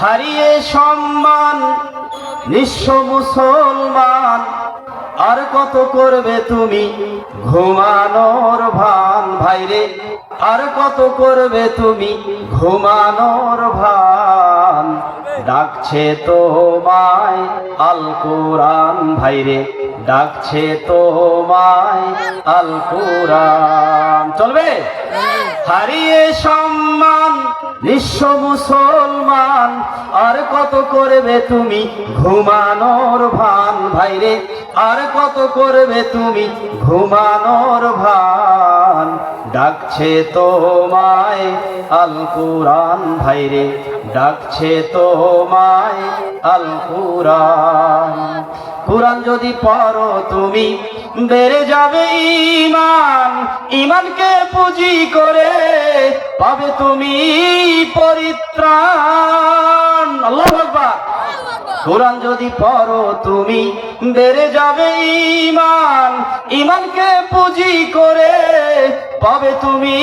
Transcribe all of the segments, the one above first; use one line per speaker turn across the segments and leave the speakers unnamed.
হারিয়ে সম্মান নিঃস্ব মুসলমান। আর কত করবে তুমি ঘুমানোর ভান? ভাইরে আর কত করবে তুমি ঘুমানোর ভান? ডাকছে তোমায় আল কোরআন ভাইরে ডাকছে তোমায় আল কোরআন। চলবে? হারিয়ে সম্মান নিঃস্ব মুসলমান, আর কত করবে তুমি? ঘুমানোর ভান, ভাইরে, আর কত করবে তুমি? ঘুমানোর ভান। ডাকছে তোমায় আল কোরআন ভাইরে, ডাকছে তোমায় আল কোরআন কোরআন যদি পড়ো তুমি বেড়ে যাবে ইমান ইমানকে পুঁজি করে পাবে তুমি পরিত্রাণ। কোরআন যদি পড়ো, তুমি বেড়ে যাবে ইমান ইমানকে পুঁজি করে পাবে তুমি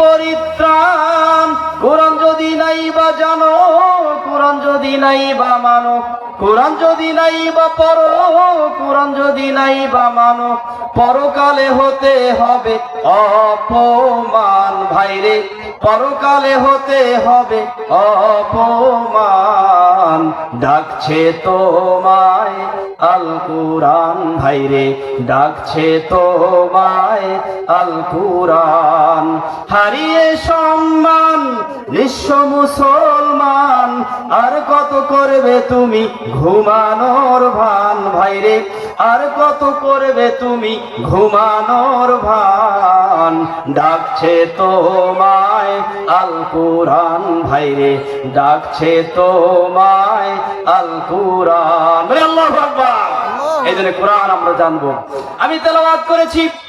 পরিত্রাণ। কোরআন যদি নাই বা জানো, কোরআন যদি নাই বা মানো, কোরআন যদি নাই বা পড়ো নাই বা মানো পরকালে হতে হবে অপমান। ভাইরে পরকালে হতে হবে অপমান। ডাকছে তোমায় আল কুরআন। ভাইরে ডাকছে তোমায় আল কুরআন। হারিয়ে সম্মান বিশ্ব মুসলমান। আর কত করবে তুমি ঘুমানোর ভান? ভাইরে আর কত করবে তুমি ঘুমানোর ভান? ডাকছে তোমায় আল কুরআন। ভাইরে ডাকছে তোমায় আল কুরআন। বলে আল্লাহু আকবার। এই জন্য কোরআন আমরা জানব। আমি তেলাবাদ করেছি।